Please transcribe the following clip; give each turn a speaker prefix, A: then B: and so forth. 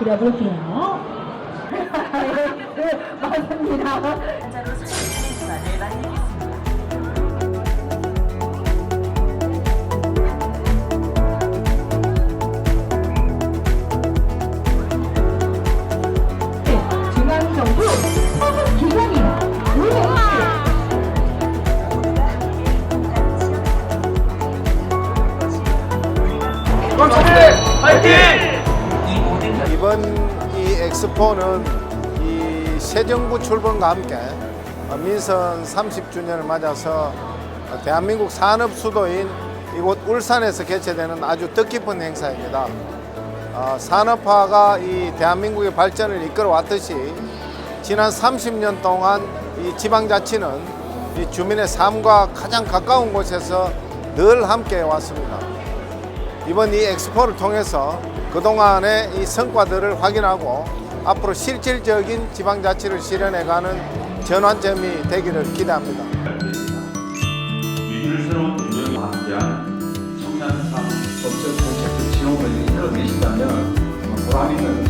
A: 드려볼게요. 네, 맞습니다.
B: 자로 사진 시간을 마
C: 엑스포는 이 새 정부 출범과 함께 민선 30주년을 맞아서 대한민국 산업 수도인 이곳 울산에서 개최되는 아주 뜻깊은 행사입니다. 어, 산업화가 이 대한민국의 발전을 이끌어왔듯이 지난 30년 동안 이 지방자치는 이 주민의 삶과 가장 가까운 곳에서 늘 함께 왔습니다. 이번 이 엑스포를 통해서 그동안의 이 성과들을 확인하고 앞으로 실질적인 지방자치를 실현해가는 전환점이 되기를 기대합니다.
D: 함께한 청년 사업
E: 법적 정책적 지원을 이끌어 계신다면 보람 있는